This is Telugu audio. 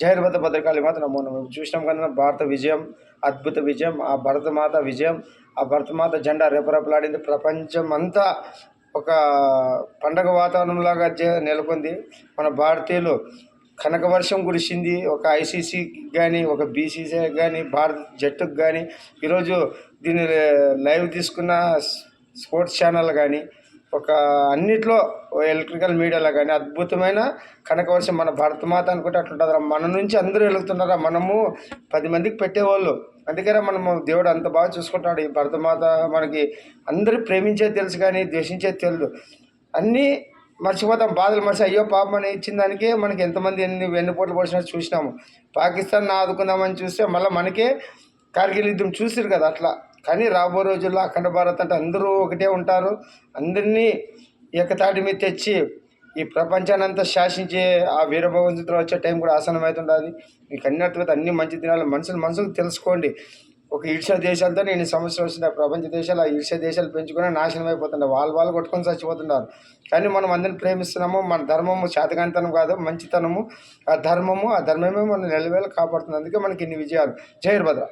జైర్భద్ర భద్రకాళి మాత నమో నమో చూసినాం కదా భారత విజయం అద్భుత విజయం ఆ భరతమాత విజయం ఆ భరతమాత జెండా రెపరెపలాడింది. ప్రపంచం అంతా ఒక పండగ వాతావరణంలాగా నెలకొంది. మన భారతీయులు కనక వర్షం కురిసింది. ఒక ఐసీసీకి కానీ ఒక బీసీసీ కానీ భారత జట్టుకు కానీ ఈరోజు దీన్ని లైవ్ తీసుకున్న స్పోర్ట్స్ ఛానల్ కానీ ఒక అన్నిట్లో ఎలక్ట్రికల్ మీడియాలో కానీ అద్భుతమైన కనకవర్షం మన భరతమాత అనుకుంటే అట్లుంటుందిరా. మన నుంచి అందరూ వెలుగుతున్నారా మనము పది మందికి పెట్టేవాళ్ళు. అందుకనే మనము దేవుడు అంత బాగా చూసుకుంటాడు ఈ భరతమాత మనకి అందరూ ప్రేమించేది తెలుసు కానీ ద్వేషించేది తెలియదు అన్నీ మర్చిపోతాం. బాధలు మర్చి అయ్యో పాపం అని ఇచ్చిన దానికే మనకి ఎంతమంది ఎన్ని వెన్నుపోట్లు పోసినా చూసినాము. పాకిస్తాన్ ఆదుకుందామని చూస్తే మళ్ళీ మనకే కార్గిల్ యుద్ధం చూసిరు కదా అట్లా. కానీ రాబో రోజుల్లో అఖండ భారత్ అంటే అందరూ ఒకటే ఉంటారు. అందరినీ ఏకతాటి మీద తెచ్చి ఈ ప్రపంచాన్ని అంతా శాసించే ఆ వీరభగవంతుడు వచ్చే టైం కూడా ఆసనం మీకు అన్నట్టుగా అన్ని మంచి దినాలు మనుషులు మనుషులు తెలుసుకోండి. ఒక ఈర్ష్య దేశాలతో నేను సమస్యలు సమస్య వచ్చిన ప్రపంచ దేశాలు ఆ ఈర్ష్య దేశాలు పెంచుకొని నాశనం అయిపోతున్నారు వాళ్ళు వాళ్ళు కొట్టుకొని చచ్చిపోతున్నారు. కానీ మనం అందరిని ప్రేమిస్తున్నాము. మన ధర్మము శాతకాంతనం కాదు మంచితనము. ఆ ధర్మము ఆ ధర్మమే మన నిలవేళ కాపాడుతుంది. అందుకే మనకి ఇన్ని విజయాలు. జయర్భద్ర